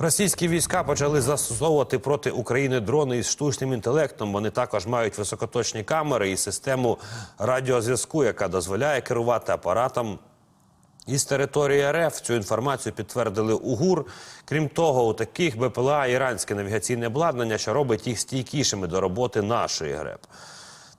Російські війська почали застосовувати проти України дрони із штучним інтелектом. Вони також мають високоточні камери і систему радіозв'язку, яка дозволяє керувати апаратом із території РФ цю інформацію підтвердили УГУР. Крім того, у таких БПЛА іранське навігаційне обладнання, що робить їх стійкішими до роботи нашої ГРЕБ.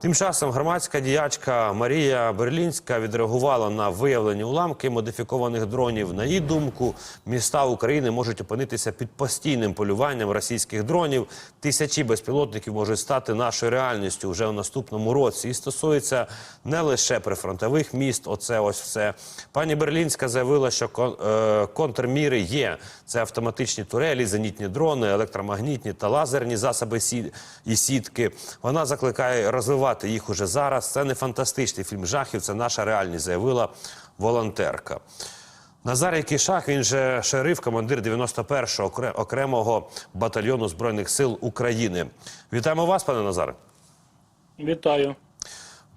Тим часом громадська діячка Марія Берлінська відреагувала на виявлені уламки модифікованих дронів. На її думку, міста України можуть опинитися під постійним полюванням російських дронів. Тисячі безпілотників можуть стати нашою реальністю вже у наступному році. І стосується не лише прифронтових міст. Оце ось все. Пані Берлінська заявила, що е, контрміри є. Це автоматичні турелі, зенітні дрони, електромагнітні та лазерні засоби і сітки. Вона закликає розвивати їх уже зараз. Це не фантастичний фільм жахів, це наша реальність, заявила волонтерка. Назарій Кішак, він же шериф, командир 91-го окремого батальйону збройних сил України. Вітаємо вас, пане Назаре. Вітаю.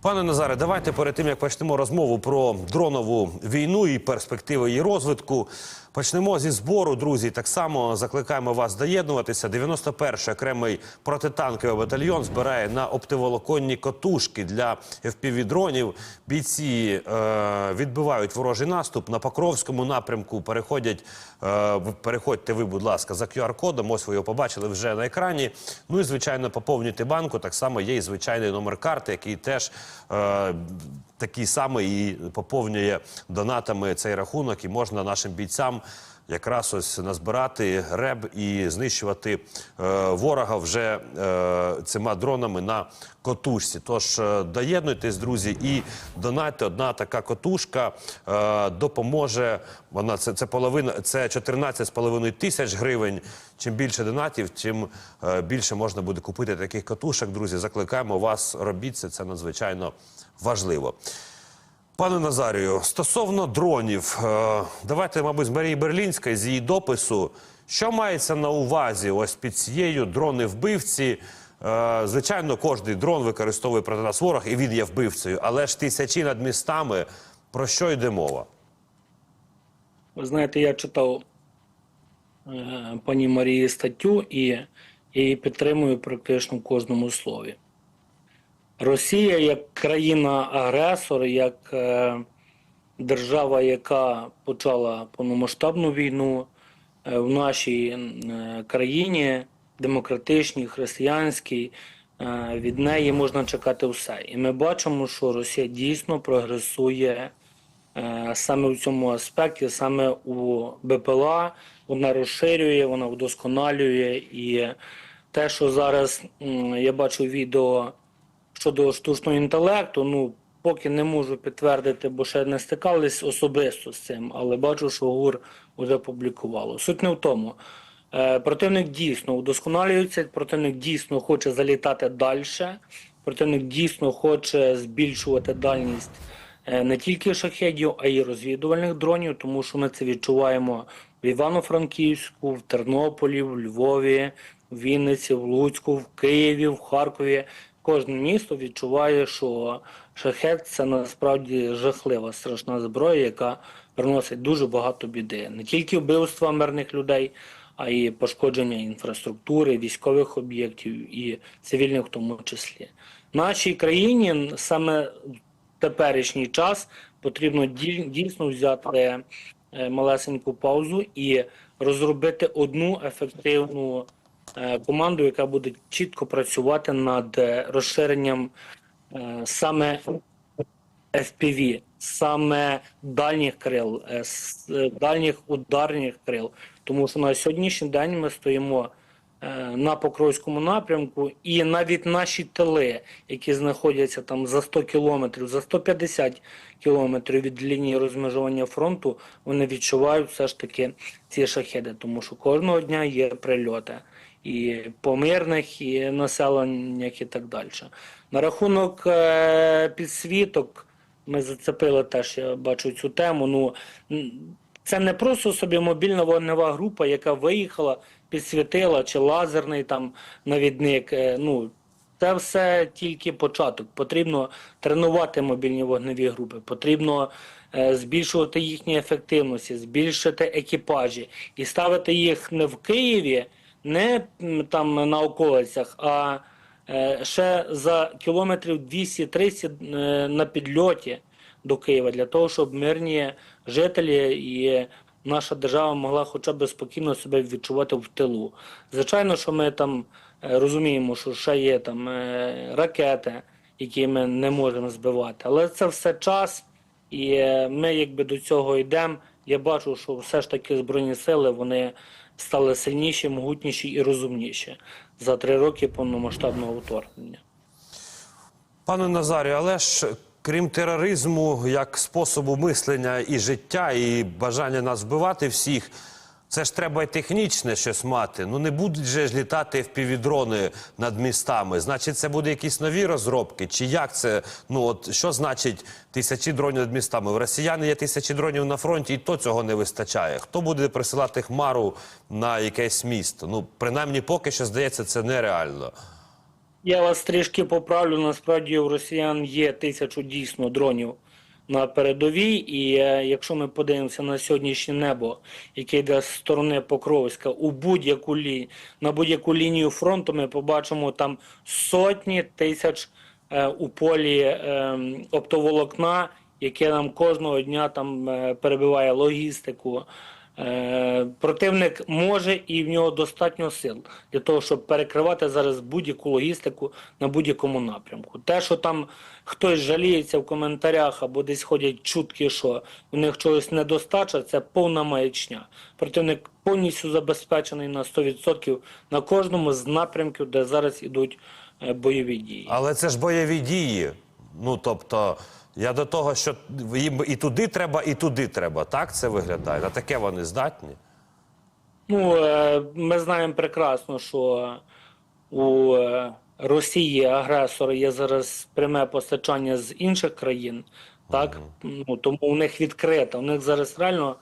Пане Назаре, давайте перед тим як почнемо розмову про дронову війну і перспективи її розвитку. Почнемо зі збору, друзі. Так само закликаємо вас доєднуватися. 91-й окремий протитанковий батальйон збирає на оптиволоконні котушки для FPV-дронів. Бійці е, відбивають ворожий наступ на Покровському напрямку. Переходять, е, переходьте ви, будь ласка, за QR-кодом. Ось ви його побачили вже на екрані. Ну і звичайно, поповнюйте банку. Так само є і звичайний номер карти, який теж е, такий самий і поповнює донатами цей рахунок, і можна нашим бійцям. Якраз ось назбирати реб і знищувати е, ворога вже е, цими дронами на котушці. Тож е, доєднуйтесь, друзі, і донатьте. Одна така котушка е, допоможе. Вона це, це половина, це 14,5 тисяч гривень. Чим більше донатів, тим е, більше можна буде купити таких котушок. Друзі, закликаємо вас, робіть це. Це надзвичайно важливо. Пане Назарію, стосовно дронів, е, давайте, мабуть, з Марії Берлінської, з її допису. Що мається на увазі ось під цією дрони вбивці? Е, Звичайно, кожний дрон використовує проти нас ворог, і він є вбивцею, але ж тисячі над містами. Про що йде мова? Ви знаєте, я читав е, пані Марії статтю і я її підтримую практично в кожному слові. Росія як країна-агресор, як е, держава, яка почала повномасштабну війну е, в нашій е, країні, демократичній, християнській, від неї можна чекати все. І ми бачимо, що Росія дійсно прогресує саме в цьому аспекті, саме у БПЛА. Вона розширює, вона вдосконалює. І те, що зараз я бачу відео щодо штучного інтелекту, ну поки не можу підтвердити, бо ще не стикались особисто з цим, але бачу, що ГУР вже публікувало. Суть не в тому. Е, Противник дійсно удосконалюється, противник дійсно хоче залітати далі, противник дійсно хоче збільшувати дальність е, не тільки шахедів, а й розвідувальних дронів, тому що ми це відчуваємо в Івано-Франківську, в Тернополі, в Львові, в Вінниці, в Луцьку, в Києві, в Харкові. Кожне місто відчуває, що шахет це насправді жахлива страшна зброя, яка приносить дуже багато біди. Не тільки вбивства мирних людей, а й пошкодження інфраструктури, військових об'єктів і цивільних в тому числі. В Нашій країні саме в теперішній час потрібно дійсно взяти е, малесеньку паузу і розробити одну ефективну команду, яка буде чітко працювати над е, розширенням е, саме FPV, саме дальніх крил, е, е, дальніх ударних крил. Тому що на сьогоднішній день ми стоїмо е, на Покровському напрямку, і навіть наші тили, які знаходяться там за 100 кілометрів, за 150 кілометрів від лінії розмежування фронту, вони відчувають все ж таки ці шахеди, тому що кожного дня є прильоти. І по мирних, і населеннях, і так далі. На рахунок е, підсвіток, ми зацепили теж, я бачу цю тему. Ну, це не просто собі мобільна вогнева група, яка виїхала, підсвітила, чи лазерний там навідник. Е, Ну, це все тільки початок. Потрібно тренувати мобільні вогневі групи, потрібно е, збільшувати їхні ефективності, збільшити екіпажі і ставити їх не в Києві, не там на околицях, а е, ще за кілометрів 200-300 е, на підльоті до Києва для того, щоб мирні жителі і наша держава могла хоча б спокійно себе відчувати в тилу. Звичайно, що ми там е, розуміємо, що ще є там ракети, які ми не можемо збивати, але це все час, і ми якби до цього йдемо. Я бачу, що все ж таки збройні сили вони стали сильніші, могутніші і розумніші за три роки повномасштабного вторгнення. Пане Назарію, але ж крім тероризму, як способу мислення і життя, і бажання нас вбивати всіх, це ж треба і технічне щось мати. Ну не будуть же ж літати впівдрони над містами. Значить, це буде якісь нові розробки. Чи як це? Ну от що значить тисячі дронів над містами? В росіяни є тисячі дронів на фронті, і то цього не вистачає. Хто буде присилати хмару на якесь місто? Ну принаймні, поки що здається, це нереально. Я вас трішки поправлю. Насправді у росіян є тисячу дійсно дронів на передовій, і е, якщо ми подивимося на сьогоднішнє небо, яке йде з сторони Покровська, у будь-яку лі... на будь-яку лінію фронту, ми побачимо там сотні тисяч е, у полі е, оптоволокна, яке нам кожного дня там е, перебиває логістику. Е, Противник може і в нього достатньо сил для того, щоб перекривати зараз будь-яку логістику на будь-якому напрямку. Те, що там хтось жаліється в коментарях або десь ходять чутки, що у них чогось недостача, це повна маячня. Противник повністю забезпечений на 100% на кожному з напрямків, де зараз ідуть е, бойові дії. Але це ж бойові дії. Ну тобто, я до того, що їм і туди треба, і туди треба. Так це виглядає. На таке вони здатні. Ну, е, ми знаємо прекрасно, що у е, Росії агресора є зараз пряме постачання з інших країн, так? Ну, тому у них відкрите, у них зараз реально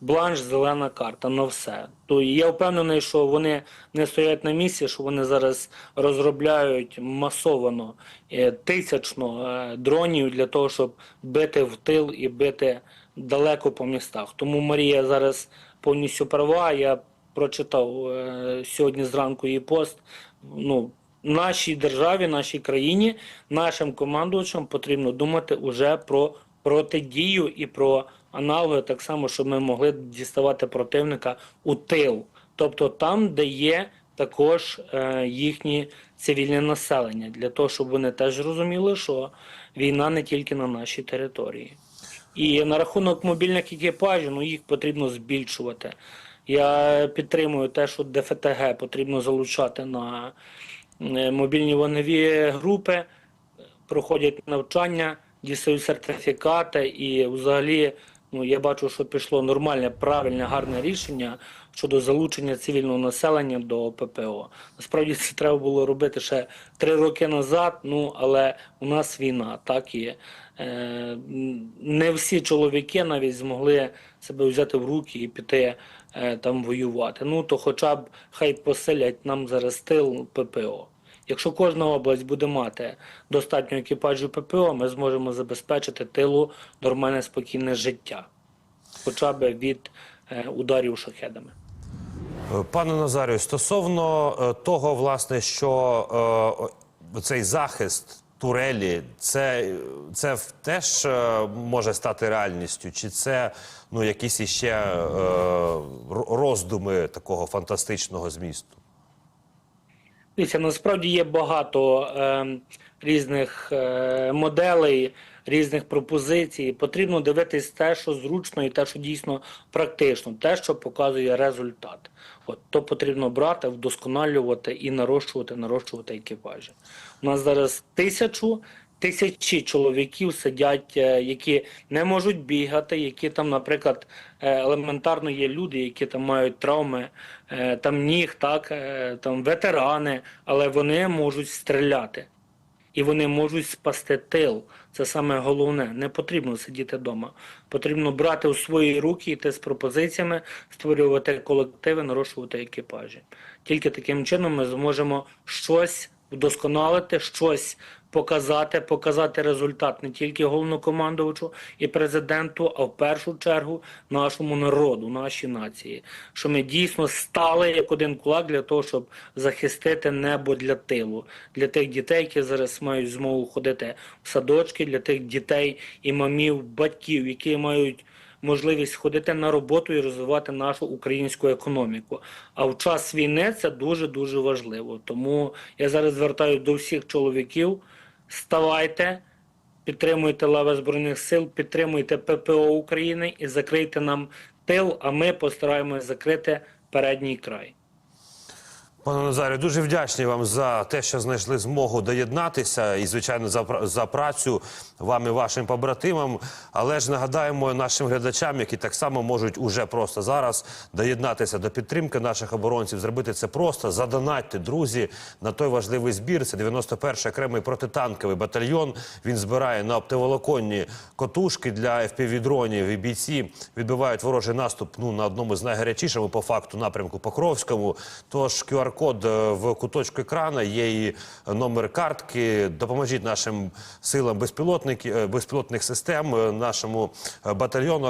бланш, зелена карта на все. То я впевнений, що вони не стоять на місці, що вони зараз розробляють масовано е, тисячно е, дронів для того, щоб бити в тил і бити далеко по містах. Тому Марія зараз повністю права. Я прочитав е, сьогодні зранку її пост. Ну, нашій державі, нашій країні, нашим командувачам потрібно думати уже про протидію і про аналоги, так само, щоб ми могли діставати противника у тил, тобто там, де є також е, їхні цивільне населення, для того, щоб вони теж розуміли, що війна не тільки на нашій території. І на рахунок мобільних екіпажів, ну їх потрібно збільшувати. Я підтримую те, що ДФТГ потрібно залучати на е, мобільні вогневі групи, проходять навчання, дістають сертифікати, і взагалі ну, я бачу, що пішло нормальне, правильне, гарне рішення щодо залучення цивільного населення до ППО. Насправді це треба було робити ще три роки назад, ну але у нас війна, так і е, не всі чоловіки навіть змогли себе взяти в руки і піти е, там воювати. Ну то хоча б хай поселять нам зараз тил ППО. Якщо кожна область буде мати достатньо екіпажів ППО, ми зможемо забезпечити тилу нормальне спокійне життя, хоча б від е, ударів шахедами. Е, Пане Назарію, стосовно е, того, власне, що е, цей захист турелі, це, це теж може стати реальністю, чи це ну, якісь іще е, роздуми такого фантастичного змісту? Дивіться, насправді є багато е, різних е, моделей, різних пропозицій. Потрібно дивитись те, що зручно, і те, що дійсно практично, те, що показує результат. От то потрібно брати, вдосконалювати і нарощувати, нарощувати екіпажі. У нас зараз тисячу. Тисячі чоловіків сидять, е, які не можуть бігати, які там, наприклад, е, елементарно є люди, які там мають травми, е, там ніг, так, там ветерани, але вони можуть стріляти. І вони можуть спасти тил. Це саме головне. Не потрібно сидіти вдома. Потрібно брати у свої руки, йти з пропозиціями, створювати колективи, нарощувати екіпажі. Тільки таким чином ми зможемо щось вдосконалити щось. Показати, показати результат не тільки головнокомандувачу і президенту, а в першу чергу нашому народу, нашій нації, що ми дійсно стали як один кулак для того, щоб захистити небо для тилу, для тих дітей, які зараз мають змогу ходити в садочки, для тих дітей і мамів, батьків, які мають можливість ходити на роботу і розвивати нашу українську економіку. А в час війни це дуже дуже важливо. Тому я зараз звертаю до всіх чоловіків. Ставайте, підтримуйте лави Збройних сил, підтримуйте ППО України і закрийте нам тил, а ми постараємося закрити передній край. Пане Назарі, дуже вдячні вам за те, що знайшли змогу доєднатися, і звичайно за, за працю вам і вашим побратимам. Але ж нагадаємо нашим глядачам, які так само можуть уже просто зараз доєднатися до підтримки наших оборонців. Зробити це просто задонатьте, друзі, на той важливий збір. Це 91-й окремий протитанковий батальйон. Він збирає на оптоволоконні котушки для FPV-дронів. І бійці відбивають ворожий наступ ну на одному з найгарячішому по факту напрямку Покровському. Тож QR-код е, в куточку екрана є і номер картки. Допоможіть нашим силам безпілотників безпілотних систем, е, нашому е, батальйону.